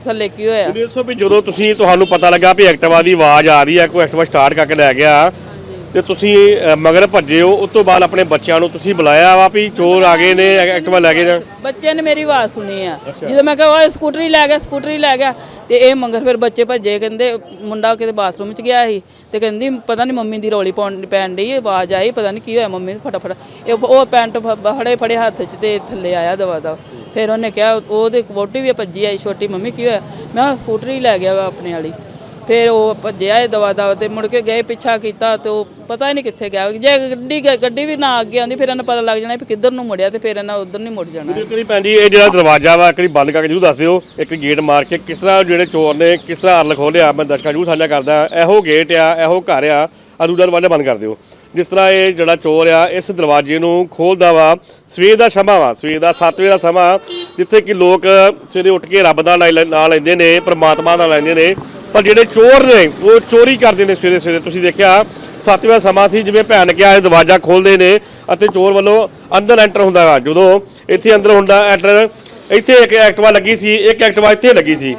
ਥੱਲੇ ਕੀ ਹੋਇਆ। ਦੱਸੋ ਵੀ ਜਦੋਂ ਤੁਸੀਂ, ਤੁਹਾਨੂੰ ਪਤਾ ਲੱਗਾ ਵੀ ਐਕਟਿਵਾ ਦੀ ਆਵਾਜ਼ ਆ ਰਹੀ ਹੈ, ਕੋਈ ਐਕਟਿਵਾ ਸਟਾਰਟ ਕਰਕੇ ਲੈ ਗਿਆ ਤੇ ਤੁਸੀਂ ਅ, ਮਗਰ ਭੱਜੇ ਹੋ ਉਸ ਤੋਂ ਬਾਅਦ ਆਪਣੇ ਬੱਚਿਆਂ ਨੂੰ ਤੁਸੀਂ ਬੁਲਾਇਆ ਵਾ ਵੀ ਚੋਰ ਆ ਗਏ ਨੇ ਐਕਟਿਵਾ ਲੈ ਕੇ ਜਾ ਬੱਚੇ ਨੇ ਮੇਰੀ ਆਵਾਜ਼ ਸੁਣੀ ਆ। ਜਦੋਂ ਮੈਂ ਕਿਹਾ ਓਏ ਸਕੂਟਰੀ ਲੈ ਗਿਆ ਸਕੂਟਰੀ ਲੈ ਗਿਆ ਤੇ ਇਹ ਮੰਗਰ ਫਿਰ ਬੱਚੇ ਭੱਜੇ ਕਹਿੰਦੇ ਮੁੰਡਾ ਕਿਤੇ ਬਾਥਰੂਮ 'ਚ ਗਿਆ ਸੀ ਤੇ ਕਹਿੰਦੀ ਪਤਾ ਨਹੀਂ ਮੰਮੀ ਦੀ ਰੋਲੀ ਪਾਉਣ ਪੈਣ ਡਈ ਆਵਾਜ਼ ਆਈ ਪਤਾ ਨਹੀਂ ਕੀ ਹੋਇਆ ਮੰਮੀ ਨੂੰ ਫਟਾਫਟ ਇਹ ਉਹ ਪੈਂਟ ਫ- ਫੜੇ ਫੜੇ ਹੱਥ 'ਚ ਤੇ ਥੱਲੇ ਆਇਆ ਦਵਾ ਦਾ ਫਿਰ ਉਹਨੇ ਕਿਹਾ ਉਹਦੇ ਵੋਟੀ ਵੀ ਭੱਜੀ ਆਈ ਛੋਟੀ ਮੰਮੀ ਕੀ ਹੋਇਆ? ਮੈਂ ਕਿਹਾ ਸਕੂਟਰੀ ਲੈ ਗਿਆ ਵਾ ਆਪਣੇ ਵਾਲੀ। ਫਿਰ ਉਹ ਭੱਜਿਆ ਇਹ ਦਵਾ ਦਵਾ ਤੇ ਮੁੜ ਕੇ ਗਏ, ਪਿੱਛਾ ਕੀਤਾ ਤੇ ਉਹ ਪਤਾ ਹੀ ਨਹੀਂ ਕਿੱਥੇ ਗਿਆ। ਜੇ ਗੱਡੀ ਗੱਡੀ ਵੀ ਨਾ ਅੱਗੇ ਆਉਂਦੀ, ਫਿਰ ਇਹਨਾਂ ਪਤਾ ਲੱਗ ਜਾਣਾ ਵੀ ਕਿੱਧਰ ਨੂੰ ਮੁੜਿਆ ਤੇ ਫਿਰ ਇਹਨਾਂ ਉਧਰ ਨਹੀਂ ਮੁੜ ਜਾਣਾ। ਕਰੀ ਭੈਣ ਜੀ, ਇਹ ਜਿਹੜਾ ਦਰਵਾਜ਼ਾ ਵਾ ਕਰੀ ਬੰਦ ਕਰਕੇ ਜਰੂਰ ਦੱਸ ਦਿਓ। ਇੱਕ ਗੇਟ ਮਾਰ ਕੇ ਕਿਸ ਤਰ੍ਹਾਂ ਜਿਹੜੇ ਚੋਰ ਨੇ, ਕਿਸ ਤਰ੍ਹਾਂ ਅਰਲ ਖੋਲਿਆ ਮੈਂ ਦਰਸ਼ਕਾਂ ਜਰੂਰ ਸਾਂਝਾ ਕਰਦਾ। ਇਹੋ ਗੇਟ ਆ, ਇਹੋ ਘਰ ਆ ਆ ਦੂਜਾ ਦਰਵਾਜ਼ਾ ਬੰਦ ਕਰ ਦਿਓ। ਜਿਸ ਤਰ੍ਹਾਂ ਇਹ ਜਿਹੜਾ ਚੋਰ ਆ, ਇਸ ਦਰਵਾਜ਼ੇ ਨੂੰ ਖੋਲਦਾ ਵਾ, ਸਵੇਰ ਦਾ ਸਮਾਂ ਵਾ, ਸਵੇਰ ਦਾ 7 ਵਜੇ ਦਾ ਸਮਾਂ, ਜਿੱਥੇ ਕਿ ਲੋਕ ਸਵੇਰੇ ਉੱਠ ਕੇ ਰੱਬ ਦਾ ਨਾਂ ਲੈਂਦੇ ਨੇ, ਪ੍ਰਮਾਤਮਾ ਦਾ ਲੈਂਦੇ ਨੇ। ਪਰ ਜਿਹੜੇ ਚੋਰ ਨੇ, ਉਹ ਚੋਰੀ ਕਰਦੇ ਨੇ ਸਵੇਰੇ ਸਵੇਰੇ। ਤੁਸੀਂ ਦੇਖਿਆ 7 ਦਾ ਸਮਾਂ ਸੀ, ਜਿਵੇਂ ਭੈਣ ਕਿਹਾ, ਇਹ ਦਰਵਾਜ਼ਾ ਖੋਲਦੇ ਨੇ ਅਤੇ ਚੋਰ ਵੱਲੋਂ ਅੰਦਰ ਐਂਟਰ ਹੁੰਦਾ ਵਾ। ਜਦੋਂ ਇੱਥੇ ਅੰਦਰ ਹੁੰਦਾ ਐਂਟਰ ਇੱਥੇ ਇੱਕ ਐਕਟਿਵਾ ਲੱਗੀ ਸੀ, ਇੱਕ ਐਕਟਿਵਾ ਇੱਥੇ ਲੱਗੀ ਸੀ।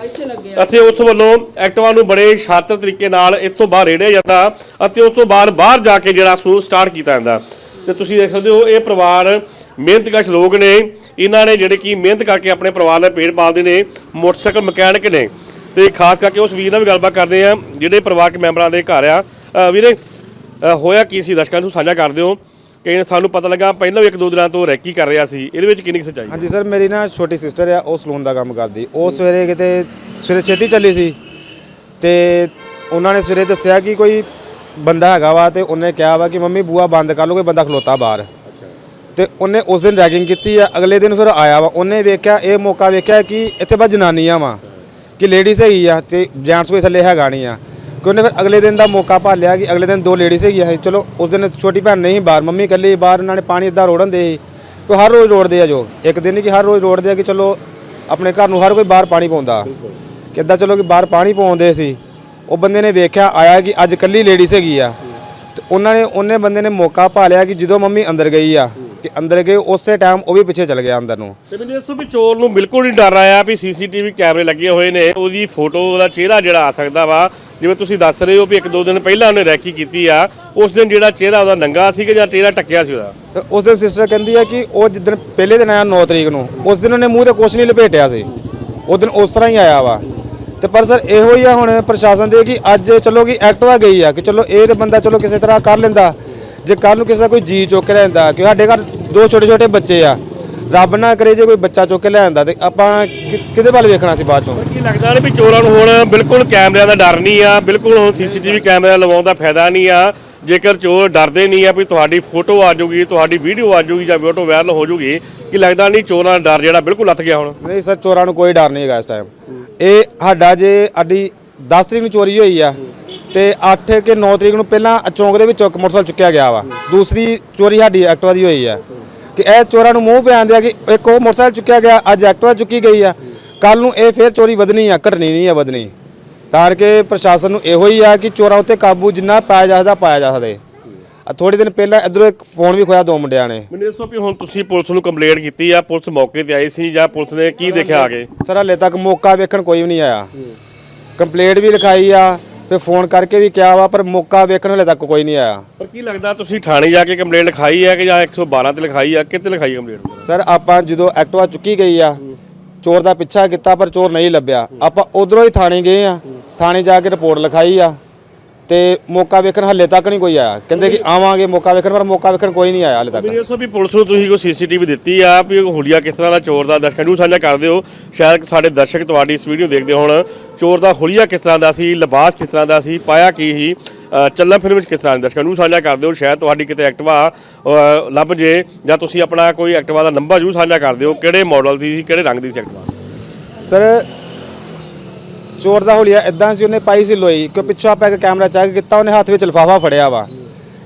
ਅਤੇ ਉਸ ਵੱਲੋਂ ਐਕਟਿਵਾ ਨੂੰ ਬੜੇ ਸ਼ਾਤਰ ਤਰੀਕੇ ਨਾਲ ਇੱਥੋਂ ਬਾਹਰ ਰੇੜਿਆ ਜਾਂਦਾ ਅਤੇ ਉਸ ਤੋਂ ਬਾਅਦ ਬਾਹਰ ਜਾ ਕੇ ਜਿਹੜਾ ਉਸ ਸਟਾਰਟ ਕੀਤਾ ਜਾਂਦਾ। ਤੇ ਤੁਸੀਂ ਦੇਖ ਸਕਦੇ ਹੋ, ਇਹ ਪਰਿਵਾਰ ਮਿਹਨਤਕਸ਼ ਲੋਕ ਨੇ। ਇਹਨਾਂ ਨੇ ਜਿਹੜੇ ਕਿ ਮਿਹਨਤ ਕਰਕੇ ਆਪਣੇ ਪਰਿਵਾਰ ਦਾ ਪੇਟ ਪਾਲਦੇ ਨੇ, ਮੋਟਰਸਾਈਕਲ ਮਕੈਨਿਕ ਨੇ। ਤੇ ਖਾਸ ਕਰਕੇ ਉਸ ਵੀਰ ਨਾਲ ਵੀ ਗੱਲਬਾਤ ਕਰਦੇ ਆ, ਜਿਹੜੇ ਪਰਿਵਾਰਕ ਮੈਂਬਰਾਂ ਦੇ ਘਰ ਆ। ਵੀਰੇ ਹੋਇਆ ਕੀ ਸੀ? ਦਰਸ਼ਕਾਂ ਨੂੰ ਸਾਂਝਾ ਕਰ ਦਿਓ ਕਿ ਸਾਨੂੰ ਪਤਾ ਲੱਗਾ ਪਹਿਲਾਂ ਵੀ ਇੱਕ ਦੋ ਦਿਨਾਂ ਤੋਂ ਰੈਕੀ ਕਰ ਰਿਹਾ ਸੀ। ਇਹਦੇ ਵਿੱਚ ਕਿੰਨੀ ਕੁ ਸੱਚਾਈ ਹਾਂਜੀ ਸਰ, ਮੇਰੀ ਨਾ ਛੋਟੀ ਸਿਸਟਰ ਆ, ਉਹ ਸਲੂਨ ਦਾ ਕੰਮ ਕਰਦੀ। ਉਹ ਸਵੇਰੇ ਕਿਤੇ, ਸਵੇਰੇ ਛੇਤੀ ਚੱਲੀ ਸੀ ਤੇ ਉਹਨਾਂ ਨੇ ਸਵੇਰੇ ਦੱਸਿਆ ਕਿ ਕੋਈ ਬੰਦਾ ਹੈਗਾ ਵਾ ਤੇ ਉਹਨੇ ਕਿਹਾ ਵਾ ਕਿ ਮੰਮੀ ਬੂਆ ਬੰਦ ਕਰ ਲਓ, ਕੋਈ ਬੰਦਾ ਖਲੋਤਾ ਬਾਹਰ। ਤੇ ਉਹਨੇ ਉਸ ਦਿਨ ਰੈਗਿੰਗ ਕੀਤੀ ਆ, ਅਗਲੇ ਦਿਨ ਫਿਰ ਆਇਆ ਵਾ। ਉਹਨੇ ਵੇਖਿਆ, ਇਹ ਮੌਕਾ ਵੇਖਿਆ ਕਿ ਇੱਥੇ ਬਸ ਜਨਾਨੀਆਂ ਵਾ। ਕਿ ਲੇਡੀਜ਼ ਹੈਗੀ ਆ ਤੇ ਜੈਂਟਸ ਕੋਈ ਥੱਲੇ ਹੈਗਾ ਨਹੀਂ ਆ। ਕਿ ਉਹਨੇ ਫਿਰ ਅਗਲੇ ਦਿਨ ਦਾ ਮੌਕਾ ਭਾਲਿਆ ਕਿ ਅਗਲੇ ਦਿਨ ਦੋ ਲੇਡੀਜ਼ ਹੈਗੀਆਂ ਸੀ। ਚਲੋ, ਉਸ ਦਿਨ ਛੋਟੀ ਭੈਣ ਨਹੀਂ ਬਾਹਰ, ਮੰਮੀ ਇਕੱਲੀ ਬਾਹਰ, ਉਹਨਾਂ ਨੇ ਪਾਣੀ ਇਦਾਂ ਰੋੜਨ ਦੇ ਸੀ। ਕੋਈ ਹਰ ਰੋਜ਼ ਰੋੜਦੇ ਆ ਜੋ? ਇੱਕ ਦਿਨ ਨਹੀਂ ਕਿ ਹਰ ਰੋਜ਼ ਰੋੜਦੇ ਆ ਕਿ ਚਲੋ ਆਪਣੇ ਘਰ ਨੂੰ ਹਰ ਕੋਈ ਬਾਹਰ ਪਾਣੀ ਪਾਉਂਦਾ। ਕਿੱਦਾਂ ਚਲੋ ਕਿ ਬਾਹਰ ਪਾਣੀ ਪਾਉਂਦੇ ਸੀ। ਉਹ ਬੰਦੇ ਨੇ ਵੇਖਿਆ, ਆਇਆ ਕਿ ਅੱਜ ਇਕੱਲੀ ਲੇਡੀਜ਼ ਹੈਗੀ ਆ। ਤੇ ਉਹਨਾਂ ਨੇ, ਉਹਨੇ ਬੰਦੇ ਨੇ ਮੌਕਾ ਭਾਲਿਆ ਕਿ ਜਦੋਂ ਮੰਮੀ ਅੰਦਰ ਗਈ ਆ ਕਿ ਅੰਦਰ ਗਏ ਉਸੇ ਟਾਈਮ ਉਹ ਵੀ ਪਿੱਛੇ ਚਲ ਗਿਆ ਅੰਦਰ ਨੂੰ। ਤੇ ਮੈਨੂੰ ਦੱਸੋ ਵੀ ਚੋਰ ਨੂੰ ਬਿਲਕੁਲ ਨਹੀਂ ਡਰ ਆਇਆ ਵੀ ਸੀਸੀਟੀਵੀ ਕੈਮਰੇ ਲੱਗੇ ਹੋਏ ਨੇ ਉਹਦੀ ਫੋਟੋ ਉਹਦਾ ਚਿਹਰਾ ਜਿਹੜਾ ਆ ਸਕਦਾ ਵਾ ਜਿਵੇਂ ਤੁਸੀਂ ਦੱਸ ਰਹੇ ਹੋ ਵੀ ਇੱਕ ਦੋ ਦਿਨ ਪਹਿਲਾਂ ਉਹਨੇ ਰੈਕੀ ਕੀਤੀ ਆ ਉਸ ਦਿਨ ਜਿਹੜਾ ਚਿਹਰਾ ਉਹਦਾ ਨੰਗਾ ਸੀ ਕਿ ਜਾਂ ਚਿਹਰਾ ਟੱਕਿਆ ਸੀ ਉਹਦਾ? ਤੇ ਉਸ ਦਿਨ ਸਿਸਟਰ ਕਹਿੰਦੀ ਹੈ ਕਿ ਉਹ ਜਿੱਦਣ ਪਹਿਲੇ ਦਿਨ ਆਇਆ 9 ਤਰੀਕ ਨੂੰ ਉਸ ਦਿਨ ਉਹਨੇ ਮੂੰਹ ਤੇ ਕੁਛ ਨਹੀਂ ਲਪੇਟਿਆ ਸੀ। ਉਸ ਦਿਨ ਉਸ ਤਰ੍ਹਾਂ ਹੀ ਆਇਆ ਵਾ। ਤੇ ਪਰ ਸਰ ਇਹੋ ਹੀ ਆ ਹੁਣ ਪ੍ਰਸ਼ਾਸਨ ਦੇ ਕਿ ਅੱਜ ਚਲੋ ਕਿ ਐਕਟਿਵਾ ਗਈ ਆ ਕਿ ਚਲੋ ਇਹ ਤੇ ਬੰਦਾ ਚਲੋ ਕਿਸੇ ਤਰ੍ਹਾਂ ਕਰ ਲੈਂਦਾ। ਜੇ ਕੱਲ ਨੂੰ ਕਿਸੇ ਦਾ ਕੋਈ ਜੀ ਚੁੱਕ ਕੇ ਲੈਂਦਾ ਕਿ ਸਾਡੇ ਘਰ ਦੋ ਛੋਟੇ ਛੋਟੇ ਬੱਚੇ ਆ ਰੱਬ ਨਾ ਕਰੇ ਜੇ ਕੋਈ ਬੱਚਾ ਚੁੱਕ ਕੇ ਲੈ ਆਂਦਾ ਤੇ ਆਪਾਂ ਕਿ- ਕਿਹਦੇ ਵੱਲ ਵੇਖਣਾ ਸੀ ਬਾਅਦ ਚੋਂ? ਕੀ ਲੱਗਦਾ ਨੇ ਵੀ ਚੋਰਾਂ ਨੂੰ ਹੁਣ ਬਿਲਕੁਲ ਕੈਮਰਿਆਂ ਦਾ ਡਰ ਨਹੀਂ ਆ ਬਿਲਕੁਲ ਹੁਣ ਸੀਸੀਟੀਵੀ ਕੈਮਰਾ ਲਵਾਉਣ ਦਾ ਫਾਇਦਾ ਨਹੀਂ ਆ। ਜੇਕਰ ਚੋਰ ਡਰਦੇ ਨਹੀਂ ਆ ਵੀ ਤੁਹਾਡੀ ਫੋਟੋ ਆ ਜਾਊਗੀ ਤੁਹਾਡੀ ਵੀਡੀਓ ਆ ਜਾਊਗੀ ਜਾਂ ਫੋਟੋ ਵਾਇਰਲ ਹੋ ਜਾਊਗੀ ਕੀ ਲੱਗਦਾ ਨਹੀਂ ਚੋਰਾਂ ਦਾ ਡਰ ਜਿਹੜਾ ਬਿਲਕੁਲ ਲੱਥ ਗਿਆ ਹੁਣ? ਨਹੀਂ ਸਰ ਚੋਰਾਂ ਨੂੰ ਕੋਈ ਡਰ ਨਹੀਂ ਹੈਗਾ ਇਸ ਟਾਈਮ ਇਹ ਸਾਡਾ ਜੇ ਸਾਡੀ 10 ਤਰੀਕ ਨੂੰ ਚੋਰੀ ਹੋਈ ਆ ਤੇ 8 ਕਿ 9 ਤਰੀਕ ਨੂੰ ਪਹਿਲਾਂ ਚੌਂਕ ਦੇ ਵਿੱਚੋਂ ਇੱਕ ਮੋਟਰਸਾਈਕਲ ਚੁੱਕਿਆ ਗਿਆ ਵਾ। ਦੂਸਰੀ ਚੋਰੀ ਸਾਡੀ ਐਕਟਿਵਾ ਦੀ ਹੋਈ ਆ। ਕਿ ਇਹ ਚੋਰਾਂ ਨੂੰ ਮੂੰਹ ਪਿਆਉਂਦੇ ਆ ਕਿ ਇੱਕ ਉਹ ਮੋਟਰਸਾਈਕਲ ਚੁੱਕਿਆ ਗਿਆ ਅੱਜ ਐਕਟਿਵਾ ਚੁੱਕੀ ਗਈ ਆ। ਕੱਲ ਨੂੰ ਇਹ ਫੇਰ ਚੋਰੀ ਵਧਣੀ ਆ ਘਟਣੀ ਨਹੀਂ ਆ ਵਧਣੀ। ਤਾਂ ਕਿ ਪ੍ਰਸ਼ਾਸਨ ਨੂੰ ਇਹੋ ਹੀ ਆ ਕਿ ਚੋਰਾਂ ਉੱਤੇ ਕਾਬੂ ਜਿੰਨਾ ਪਾਇਆ ਜਾ ਸਕਦਾ ਪਾਇਆ ਜਾ ਸਕਦੇ ਥੋੜੇ ਦਿਨ ਪਹਿਲਾਂ ਇਧਰੋਂ ਇੱਕ ਫੋਨ ਵੀ ਖੋਇਆ ਦੋ ਮੁੰਡਿਆਂ ਨੇ। ਮੈਨੂੰ ਦੱਸੋ ਵੀ ਹੁਣ ਤੁਸੀਂ ਪੁਲਿਸ ਨੂੰ ਕੰਪਲੇਂਟ ਕੀਤੀ ਆ ਪੁਲਿਸ ਮੌਕੇ ਤੇ ਆਈ ਸੀ ਜਾਂ ਪੁਲਿਸ ਨੇ ਕੀ ਦੇਖਿਆ ਆਗੇ ਸਰ ਹਲੇ ਤੱਕ ਮੌਕਾ ਵੇਖਣ ਕੋਈ ਵੀ ਨਹੀਂ ਆਇਆ। ਕੰਪਲੇਂਟ ਵੀ ਲਿਖਾਈ ਆ ਤੇ ਫੋਨ ਕਰਕੇ ਵੀ ਕਿਹਾ ਵਾ ਪਰ ਮੌਕਾ ਵੇਖਣ ਹਲੇ ਤੱਕ ਕੋਈ ਨਹੀਂ ਆਇਆ। ਪਰ ਕੀ ਲੱਗਦਾ ਤੁਸੀਂ ਥਾਣੇ ਜਾ ਕੇ ਕੰਪਲੇਂਟ ਲਿਖਾਈ ਹੈ ਕਿ ਜਾਂ 112 ਤੇ ਲਿਖਾਈ ਆ? ਕਿੱਥੇ ਲਿਖਾਈ ਕੰਪਲੇਂਟ? ਸਰ ਆਪਾਂ ਜਦੋਂ ਐਕਟਿਵਾ ਚੁੱਕੀ ਗਈ ਆ ਚੋਰ ਦਾ ਪਿੱਛਾ ਕੀਤਾ ਪਰ ਚੋਰ ਨਹੀਂ ਲੱਭਿਆ। ਆਪਾਂ ਉਧਰੋਂ ਹੀ ਥਾਣੇ ਗਏ ਆ ਥਾਣੇ ਜਾ ਕੇ ਰਿਪੋਰਟ ਲਿਖਾਈ ਆ। ਤੇ ਮੌਕਾ ਵੇਖਣ ਹਲੇ ਤੱਕ ਨਹੀਂ ਕੋਈ ਆਇਆ। ਕਹਿੰਦੇ ਕਿ ਆਵਾਂਗੇ ਮੌਕਾ ਵੇਖਣ ਪਰ ਮੌਕਾ ਵੇਖਣ ਕੋਈ ਨਹੀਂ ਆਇਆ ਹਲੇ ਤੱਕ। ਮੈਨੂੰ ਦੱਸੋ ਵੀ ਪੁਲਿਸ ਨੂੰ ਤੁਸੀਂ ਕੋਈ ਸੀਸੀਟੀਵੀ ਦਿੱਤੀ ਆ ਵੀ ਹੁਲੀਆ ਕਿਸ ਤਰ੍ਹਾਂ ਦਾ ਚੋਰ ਦਾ ਦਰਸ਼ਕਾਂ ਨੂੰ ਸਾਂਝਾ ਕਰ ਦਿਓ। ਸ਼ਾਇਦ ਸਾਡੇ ਦਰਸ਼ਕ ਤੁਹਾਡੀ ਇਸ ਵੀਡੀਓ ਦੇਖਦੇ ਹੋਣ ਚੋਰ ਦਾ ਹੁਲੀਆ ਕਿਸ ਤਰ੍ਹਾਂ ਦਾ ਸੀ ਲਿਬਾਸ ਕਿਸ ਤਰ੍ਹਾਂ ਦਾ ਸੀ ਪਾਇਆ ਕੀ ਸੀ ਚੱਲਣ ਫਿਲਮ ਵਿੱਚ ਕਿਸ ਤਰ੍ਹਾਂ ਦਾ ਦਰਸ਼ਕਾਂ ਨੂੰ ਸਾਂਝਾ ਕਰ ਦਿਓ। ਸ਼ਾਇਦ ਤੁਹਾਡੀ ਕਿਤੇ ਐਕਟਿਵਾ ਲੱਭ ਜੇ ਜਾਂ ਤੁਸੀਂ ਆਪਣਾ ਕੋਈ ਐਕਟਿਵਾ ਦਾ ਨੰਬਰ ਜ਼ਰੂਰ ਸਾਂਝਾ ਕਰ ਦਿਓ ਕਿਹੜੇ ਮਾਡਲ ਦੀ ਸੀ ਕਿਹੜੇ ਰੰਗ ਦੀ ਸੀ ਐਕਟਿਵਾ? ਸਰ ਚੋਰ ਦਾ ਹੁਲੀਆ ਇਦਾਂ ਸੀ ਉਹਨੇ ਪਾਈ ਸੀ ਲੋਈ, ਕਿ ਪਿੱਛੋਂ ਆਪਾਂ ਇੱਕ ਕੈਮਰਾ ਚੈੱਕ ਕੀਤਾ, ਉਹਨੇ ਹੱਥ ਵਿੱਚ ਲਿਫਾਫਾ ਫੜਿਆ ਵਾ,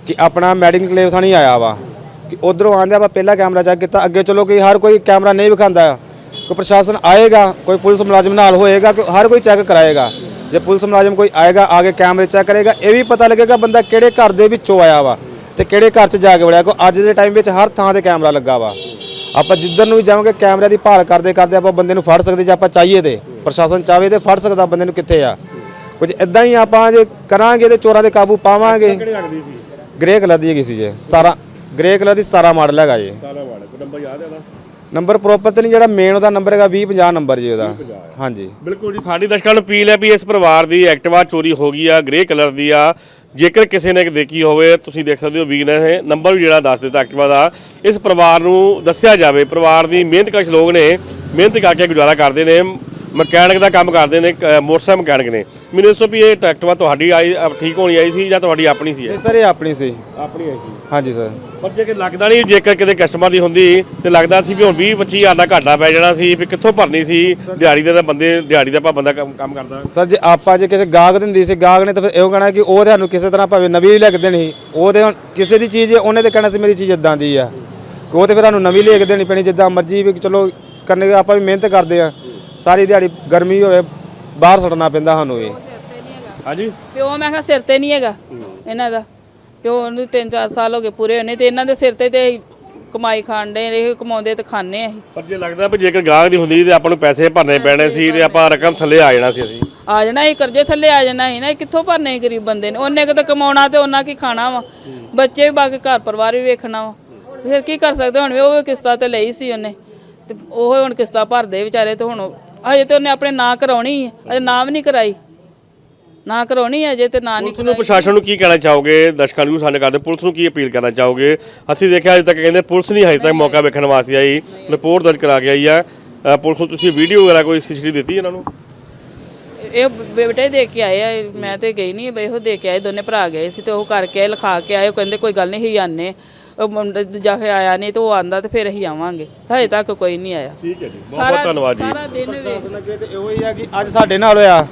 ਕਿ ਆਪਣਾ ਮੈਡਿੰਗ ਕਲੇਵ ਥਾਣੀ ਆਇਆ ਵਾ। ਕਿ ਉਧਰੋਂ ਆਂਦੇ ਆਪਾਂ ਪਹਿਲਾ ਕੈਮਰਾ ਚੈੱਕ ਕੀਤਾ, ਅੱਗੇ ਚਲੋ ਕਿ ਹਰ ਕੋਈ ਕੈਮਰਾ ਨਹੀਂ ਵਿਖਾਉਂਦਾ, ਕੋਈ ਪ੍ਰਸ਼ਾਸਨ ਆਏਗਾ, ਕੋਈ ਪੁਲਿਸ ਮੁਲਾਜ਼ਮ ਨਾਲ ਹੋਏਗਾ ਕਿ ਹਰ ਕੋਈ ਚੈੱਕ ਕਰਾਏਗਾ। ਜੇ ਪੁਲਿਸ ਮੁਲਾਜ਼ਮ ਕੋਈ ਆਏਗਾ, ਆ ਕੇ ਕੈਮਰੇ ਚੈੱਕ ਕਰੇਗਾ, ਇਹ ਵੀ ਪਤਾ ਲੱਗੇਗਾ ਬੰਦਾ ਕਿਹੜੇ ਘਰ ਦੇ ਵਿੱਚੋਂ ਆਇਆ ਵਾ ਤੇ ਕਿਹੜੇ ਘਰ 'ਚ ਜਾ ਕੇ ਵੜਿਆ ਕੋ ਅੱਜ ਦੇ ਟਾਈਮ ਵਿੱਚ ਹਰ ਥਾਂ ਤੇ ਕੈਮਰਾ ਲੱਗਾ ਵਾ। ਆਪਾਂ ਜਿੱਧਰ ਨੂੰ ਵੀ ਜਾਵਾਂਗੇ ਕੈਮਰਿਆਂ ਦੀ ਭਾਲ ਕਰਦੇ ਕਰਦੇ ਆਪਾਂ ਬੰਦੇ ਨੂੰ ਫੜ ਸਕਦੇ ਜੇ ਆਪਾਂ ਚਾਹੀਏ ਤੇ। ਪ੍ਰਸ਼ਾਸਨ ਚਾਵੇ ਤੇ ਫੜ ਸਕਦਾ ਬੰਦੇ ਨੂੰ ਕਿੱਥੇ ਆ। ਕੁਝ ਇਦਾਂ ਹੀ ਆਪਾਂ ਜੇ ਕਰਾਂਗੇ ਤੇ ਚੋਰਾਂ ਦੇ ਕਾਬੂ ਪਾਵਾਂਗੇ। ਗ੍ਰੇ ਕਲਰ ਦੀ ਹੈਗੀ ਸੀ ਜੇ 17 ਗ੍ਰੇ ਕਲਰ ਦੀ 17 ਮਾਡਲ ਹੈਗਾ ਜੀ। ਸਾਰਾ ਮਾਡਲ ਕੋਈ ਨੰਬਰ ਯਾਦ ਹੈ ਉਹਦਾ? ਨੰਬਰ ਪ੍ਰੋਪਰ ਤੇ ਨਹੀਂ ਜਿਹੜਾ ਮੇਨ ਉਹਦਾ ਨੰਬਰ ਹੈਗਾ 2050 ਨੰਬਰ ਜੀ ਉਹਦਾ। ਹਾਂਜੀ। ਬਿਲਕੁਲ ਜੀ ਸਾਡੀ ਦਰਸ਼ਕਾਂ ਨੂੰ ਅਪੀਲ ਹੈ ਵੀ ਇਸ ਪਰਿਵਾਰ ਦੀ ਐਕਟਿਵਾ ਚੋਰੀ ਹੋ ਗਈ ਆ ਗ੍ਰੇ ਕਲਰ ਦੀ ਆ। ਜੇਕਰ ਕਿਸੇ ਨੇ ਦੇਖੀ ਹੋਵੇ ਤੁਸੀਂ ਦੇਖ ਸਕਦੇ ਹੋ ਵੀਗਨ ਹੈ। ਨੰਬਰ ਵੀ ਜਿਹੜਾ ਦੱਸ ਦਿੱਤਾ ਐਕਟਿਵਾ ਦਾ। ਇਸ ਪਰਿਵਾਰ ਨੂੰ ਦੱਸਿਆ ਜਾਵੇ ਪਰਿਵਾਰ ਦੀ ਮਿਹਨਤਕਸ਼ ਲੋਕ ਨੇ ਮਿਹਨਤ ਕਰਕੇ ਗੁਜ਼ਾਰਾ ਕਰਦੇ ਨੇ। ਮਕੈਨਿਕ ਦਾ ਕੰਮ ਕਰਦੇ ਨੇ ਕ- ਮੋਟਰਸਾਈਕਲ ਮਕੈਨਿਕ ਨੇ। ਮੈਨੂੰ ਦੱਸੋ ਵੀ ਇਹ ਐਕਟਿਵਾ ਤੁਹਾਡੀ ਆਈ ਅ, ਠੀਕ ਹੋਣੀ ਆਈ ਸੀ ਜਾਂ ਤੁਹਾਡੀ ਆਪਣੀ ਸੀ ਇਹ? ਸਰ ਇਹ ਆਪਣੀ ਸੀ। ਆਪਣੀ ਆਈ ਸੀ। ਹਾਂਜੀ ਸਰ। ਪਰ ਜੇ ਕਿ ਲੱਗਦਾ ਨਹੀਂ ਜੇਕਰ ਕਿਤੇ ਕਸਟਮਰ ਦੀ ਹੁੰਦੀ ਤੇ ਲੱਗਦਾ ਸੀ ਵੀ ਹੁਣ 20 25 ਹਜ਼ਾਰ ਦਾ ਘਾਟਾ ਪੈ ਜਾਣਾ ਸੀ ਵੀ ਕਿੱਥੋਂ ਭਰਨੀ ਸੀ ਦਿਹਾੜੀ ਦੇ ਤਾਂ ਬੰਦੇ ਦਿਹਾੜੀ ਦਾ ਭਾ ਬੰਦਾ ਕੰਮ ਕੰਮ ਕਰਦਾ। ਸਰ ਜੇ ਆਪਾਂ ਜੇ ਕਿਸੇ ਗਾਹਕ ਦੀ ਹੁੰਦੀ ਸੀ ਗਾਹਕ ਨੇ ਤਾਂ ਫਿਰ ਇਹੋ ਕਹਿਣਾ ਕਿ ਉਹ ਤੁਹਾਨੂੰ ਕਿਸੇ ਤਰ੍ਹਾਂ ਭਾਵੇਂ ਨਵੀਂ ਲੈ ਕੇ ਦੇਣੀ ਉਹ ਤੇ ਹੁਣ ਕਿਸੇ ਦੀ ਚੀਜ਼ ਹੈ, ਉਹਨੇ ਤੇ ਕਹਿਣਾ ਸੀ ਮੇਰੀ ਚੀਜ਼ ਇਦਾਂ ਦੀ ਆ। ਉਹ ਤੇ ਫਿਰ ਸਾਨੂੰ ਨਵੀਂ ਲੈ ਕੇ ਦੇਣੀ ਪੈਣੀ ਜਿੱਦਾਂ ਮਰਜ਼ੀ ਵੀ ਚਲੋ ਕਰਨੇ ਆਪਾਂ ਵੀ ਮਿਹਨਤ ਕਰਦੇ ਆ। ਸਾਰੀ ਦਿਹਾੜੀ ਗਰਮੀ ਹੋਵੇ ਬਾਹਰ ਸੜਨਾ ਪੈਂਦਾ ਸਾਨੂੰ ਵੀ ਹਾਂਜੀ? ਪਿਓ ਮੈਂ ਕਿਹਾ ਸਿਰ ਤੇ ਨਹੀਂ ਹੈਗਾ ਇਹਨਾਂ ਦਾ। ਪਿਓ ਨੂੰ 3-4 ਸਾਲ ਹੋ ਗਏ ਪੂਰੇ ਹੋਣੇ ਤੇ ਇਹਨਾਂ ਦੇ ਸਿਰ ਤੇ ਤੇ ਕਮਾਈ ਖਾਣ ਦੇ ਇਹ ਕਮਾਉਂਦੇ ਤੇ ਖਾਣੇ ਅਸੀਂ। ਪਰ ਜੇ ਲੱਗਦਾ ਵੀ ਜੇਕਰ ਗਾਹਕ ਦੀ ਹੁੰਦੀ ਤੇ ਆਪਾਂ ਨੂੰ ਪੈਸੇ ਭਰਨੇ ਪੈਣੇ ਸੀ ਤੇ ਆਪਾਂ ਰਕਮ ਥੱਲੇ ਆ ਜਾਣਾ ਸੀ ਅਸੀਂ। ਆ ਜਾਣਾ ਇਹ ਕਰਜ਼ੇ ਥੱਲੇ ਆ ਜਾਣਾ ਸੀ ਨਾ ਇਹ ਕਿੱਥੋਂ ਭਰਨੇ ਗਰੀਬ ਬੰਦੇ ਨੇ? ਉਹਨੇ ਕਿਤੇ ਕਮਾਉਣਾ ਤੇ ਉਹਨਾਂ ਕੀ ਖਾਣਾ ਵਾ? ਬੱਚੇ ਵੀ ਬਾਕੀ ਘਰ ਪਰਿਵਾਰ ਵੀ ਵੇਖਣਾ ਵਾ। ਫਿਰ ਕੀ ਕਰ ਸਕਦੇ ਹੁਣ ਵੀ ਉਹ ਕਿਸ਼ਤਾਂ ਤੇ ਲਈ ਸੀ ਉਹਨੇ। ਤੇ ਉਹ ਹੁਣ ਕਿਸ਼ਤਾਂ ਭਰਦੇ ਵਿਚਾਰੇ ਤੇ ਹੁਣ ਹਜੇ ਤੇ ਉਹਨੇ ਆਪਣੇ ਨਾਂ ਕਰਾਉਣੀ ਹੈ ਅਜੇ ਨਾਂ ਵੀ ਨਹੀਂ ਕਰਾਈ। ਨਾਂ ਕਰਾਉਣੀ ਹੈ ਅਜੇ ਤੇ ਨਾਂ ਨਹੀਂ ਪੁਲਿਸ ਨੂੰ ਪ੍ਰਸ਼ਾਸਨ ਨੂੰ ਕੀ ਕਹਿਣਾ ਚਾਹੋਗੇ? ਦਰਸ਼ਕਾਂ ਨੂੰ ਸਾਡੇ ਕਰਦੇ ਪੁਲਿਸ ਨੂੰ ਕੀ ਅਪੀਲ ਕਰਨਾ ਚਾਹੋਗੇ? ਅਸੀਂ ਦੇਖਿਆ ਅਜੇ ਤੱਕ ਕਹਿੰਦੇ ਪੁਲਿਸ ਨਹੀਂ ਹਜੇ ਤੱਕ ਮੌਕਾ ਵੇਖਣ ਵਾਸਤੇ ਆਈ। ਰਿਪੋਰਟ ਦਰਜ ਕਰਾ ਕੇ ਆਈ ਆ ਪੁਲਿਸ ਨੂੰ ਤੁਸੀਂ ਵੀਡੀਓ ਵਗੈਰਾ ਕੋਈ ਸੀਸੀਟੀਵੀ ਦਿੱਤੀ ਇਹਨਾਂ ਨੂੰ? ਇਹ ਬੇਟੇ ਦੇ ਕੇ ਆਏ ਆ ਮੈਂ ਤੇ ਗਈ ਨਹੀਂ ਬਈ ਉਹ ਦੇ ਕੇ ਆਏ ਦੋਨੇ ਭਰਾ ਗਏ ਸੀ ਤੇ ਉਹ ਕਰਕੇ ਆਏ ਲਿਖਾ ਕੇ ਆਏ ਕਹਿੰਦੇ ਕੋਈ ਗੱਲ ਨਹੀਂ ਹੀ। ਆਨੇ ਉਹ ਮੁੰਡਾ ਜਾ ਕੇ ਆਇਆ ਨਹੀਂ ਤੇ ਉਹ ਆਂਦਾ ਤੇ ਫਿਰ ਅਸੀਂ ਆਵਾਂਗੇ। ਤਾਂ ਹਜੇ ਤੱਕ ਕੋਈ ਨਹੀਂ ਆਇਆ। ਠੀਕ ਹੈ ਜੀ। ਬਹੁਤ ਬਹੁਤ ਧੰਨਵਾਦ ਜੀ। ਸਾਰਾ ਦਿਨ ਵੇਖ ਲੱਗੇ ਤੇ ਇਹੋ ਹੀ ਆ ਕਿ ਅੱਜ ਸਾਡੇ ਨਾਲ ਹੋਇਆ।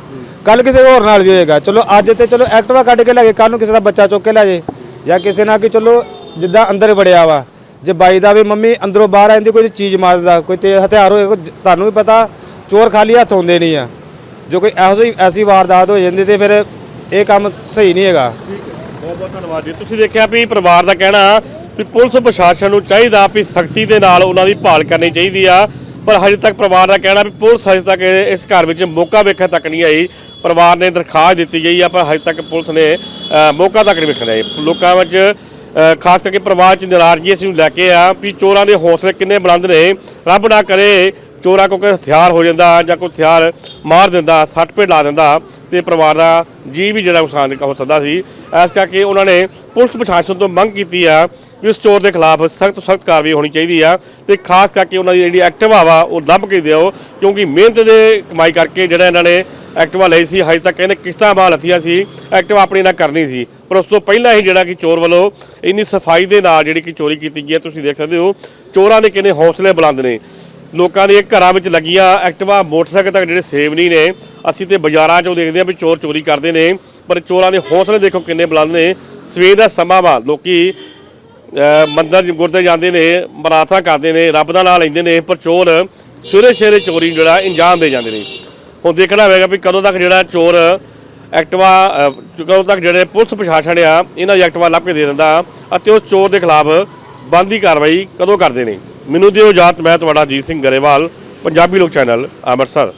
ਕੱਲ ਕਿਸੇ ਹੋਰ ਨਾਲ ਵੀ ਹੋਏਗਾ। ਚਲੋ ਅੱਜ ਤੇ ਚਲੋ ਐਕਟਿਵਾ ਕੱਢ ਕੇ ਲੈ ਗਏ। ਕੱਲ ਨੂੰ ਕਿਸੇ ਦਾ ਬੱਚਾ ਚੁੱਕ ਕੇ ਲੈ ਜੇ। ਜਾਂ ਕਿਸੇ ਨਾਲ ਕਿ ਚਲੋ ਜਿੱਦਾਂ ਅੰਦਰ ਵੜਿਆ ਵਾ। ਜੇ ਬਾਈ ਦਾ ਵੀ ਮੰਮੀ ਅੰਦਰੋਂ ਬਾਹਰ ਆਂਦੀ ਕੋਈ ਚੀਜ਼ ਮਾਰਦਾ ਕੋਈ ਤੇ ਹਥਿਆਰ ਹੋਏ ਤੁਹਾਨੂੰ ਵੀ ਪਤਾ ਚੋਰ ਖਾਲੀ ਹੱਥ ਹੁੰਦੇ ਨਹੀਂ ਆ। ਜੋ ਕੋਈ ਇਹੋ ਜਿਹੀ ਐਸੀ ਵਾਰਦਾਤ ਹੋ ਜਾਂਦੀ ਤੇ ਫਿਰ ਇਹ ਕੰਮ ਸਹੀ ਨਹੀਂ ਹੈਗਾ। ਬਹੁਤ ਬਹੁਤ ਧੰਨਵਾਦ ਜੀ। ਤੁਸੀਂ ਦੇਖਿਆ ਵੀ ਪਰਿਵਾਰ ਦਾ ਕਹਿਣਾ ਵੀ ਪੁਲਿਸ ਪ੍ਰਸ਼ਾਸਨ ਨੂੰ ਚਾਹੀਦਾ ਵੀ ਸਖਤੀ ਦੇ ਨਾਲ ਉਹਨਾਂ ਦੀ ਭਾਲ ਕਰਨੀ ਚਾਹੀਦੀ ਆ। ਪਰ ਹਜੇ ਤੱਕ ਪਰਿਵਾਰ ਦਾ ਕਹਿਣਾ ਵੀ ਪੁਲਿਸ ਹਜੇ ਤੱਕ ਇਸ ਘਰ ਵਿੱਚ ਮੌਕਾ ਵੇਖਣ ਤੱਕ ਨਹੀਂ ਆਈ। ਪਰਿਵਾਰ ਨੇ ਦਰਖਾਸਤ ਦਿੱਤੀ ਗਈ ਆ, ਪਰ ਹਜੇ ਤੱਕ ਪੁਲਿਸ ਨੇ ਮੌਕਾ ਤੱਕ ਨਹੀਂ ਵੇਖਣ ਆਈ ਲੋਕਾਂ ਵਿੱਚ ਖਾਸ ਕਰਕੇ ਪਰਿਵਾਰ 'ਚ ਨਾਰਾਜ਼ਗੀ ਅਸੀਂ ਨੂੰ ਲੈ ਕੇ ਆ ਵੀ ਚੋਰਾਂ ਦੇ ਹੌਸਲੇ ਕਿੰਨੇ ਬੁਲੰਦ ਨੇ। ਰੱਬ ਨਾ ਕਰੇ ਚੋਰਾਂ ਕੋਲ ਕੋਈ ਹਥਿਆਰ ਹੋ ਜਾਂਦਾ ਜਾਂ ਕੋਈ ਹਥਿਆਰ ਮਾਰ ਦਿੰਦਾ, ਸੱਟ ਪੇਟ ਲਾ ਦਿੰਦਾ ਤੇ ਪਰਿਵਾਰ ਦਾ ਜੀ ਵੀ ਜਿਹੜਾ ਨੁਕਸਾਨ ਹੋ ਸਕਦਾ ਸੀ। ਇਸ ਕਰਕੇ ਉਹਨਾਂ ਨੇ ਪੁਲਿਸ ਪ੍ਰਸ਼ਾਸਨ ਤੋਂ ਮੰਗ ਕੀਤੀ ਆ ਵੀ ਉਸ ਚੋਰ ਦੇ ਖਿਲਾਫ ਸਖਤ ਤੋਂ ਸਖਤ ਕਾਰਵਾਈ ਹੋਣੀ ਚਾਹੀਦੀ ਆ ਤੇ ਖਾਸ ਕਰਕੇ ਉਹਨਾਂ ਦੀ ਜਿਹੜੀ ਐਕਟਿਵਾ ਵਾ ਉਹ ਲੱਭ ਕੇ ਦਿਓ, ਕਿਉਂਕਿ ਮਿਹਨਤ ਦੇ ਕਮਾਈ ਕਰਕੇ ਜਿਹੜਾ ਇਹਨਾਂ ਨੇ ਐਕਟਿਵਾ ਲਈ ਸੀ, ਹਜੇ ਤੱਕ ਕਹਿੰਦੇ ਕਿਸ਼ਤਾਂ ਬਾਹਰ ਲੱਥੀਆਂ ਸੀ ਐਕਟਿਵਾ ਆਪਣੀ ਨਾਲ ਕਰਨੀ ਸੀ। ਪਰ ਉਸ ਤੋਂ ਪਹਿਲਾਂ ਹੀ ਜਿਹੜਾ ਕਿ ਚੋਰ ਵੱਲੋਂ ਇੰਨੀ ਸਫ਼ਾਈ ਦੇ ਨਾਲ ਜਿਹੜੀ ਕਿ ਚੋਰੀ ਕੀਤੀ ਗਈ ਹੈ, ਤੁਸੀਂ ਦੇਖ ਸਕਦੇ ਹੋ, ਚੋਰਾਂ ਦੇ ਕਿੰਨੇ ਹੌਸਲੇ ਬੁਲੰਦ ਨੇ। ਲੋਕਾਂ ਦੇ ਘਰਾਂ ਵਿੱਚ ਲੱਗੀਆਂ ਐਕਟਿਵਾ ਮੋਟਰਸਾਈਕਲ ਤੱਕ ਜਿਹੜੇ ਸੇਵ ਨਹੀਂ ਨੇ, ਅਸੀਂ ਤੇ ਬਾਜ਼ਾਰਾਂ 'ਚੋਂ ਦੇਖਦੇ ਆ ਵੀ ਚੋਰ ਚੋਰੀ ਕਰਦੇ ਨੇ, ਪਰ ਚੋਰਾਂ ਦੇ ਹੌਸਲੇ ਦੇਖੋ ਕਿੰਨੇ ਬੁਲੰਦ ਨੇ। ਸਵੇਰ ਦਾ ਸਮਾਂ ਵਾ, ਲੋਕੀ ਮੰਦਰ ਗੁਰਦੇ ਜਾਂਦੇ ਨੇ ਬਰਾਤਾਂ ਕਰਦੇ ਨੇ, ਰੱਬ ਦਾ ਨਾਂ ਲੈਂਦੇ ਨੇ ਪਰ ਚੋਰ ਸਵੇਰੇ ਸਵੇਰੇ ਚੋਰੀ ਜਿਹੜਾ ਇੰਜਾਮ ਦੇ ਜਾਂਦੇ ਨੇ। ਹੁਣ ਦੇਖਣਾ ਹੋਵੇਗਾ ਵੀ ਕਦੋਂ ਤੱਕ ਜਿਹੜਾ ਚੋਰ ਐਕਟਵਾ ਕਦੋਂ ਤੱਕ ਜਿਹੜੇ ਪੁਲਿਸ ਪ੍ਰਸ਼ਾਸਨ ਆ, ਇਹਨਾਂ ਦੀ ਐਕਟਵਾ ਲੱਭ ਕੇ ਦੇ ਦਿੰਦਾ ਅਤੇ ਉਸ ਚੋਰ ਦੇ ਖਿਲਾਫ ਬੰਦੀ ਕਾਰਵਾਈ ਕਦੋਂ ਕਰਦੇ ਨੇ। ਮੈਨੂੰ ਦਿਓ ਇਜਾਜ਼ਤ, ਮੈਂ ਤੁਹਾਡਾ ਅਜੀਤ ਸਿੰਘ ਗਰੇਵਾਲ, ਪੰਜਾਬੀ ਲੋਕ ਚੈਨਲ, ਅੰਮ੍ਰਿਤਸਰ।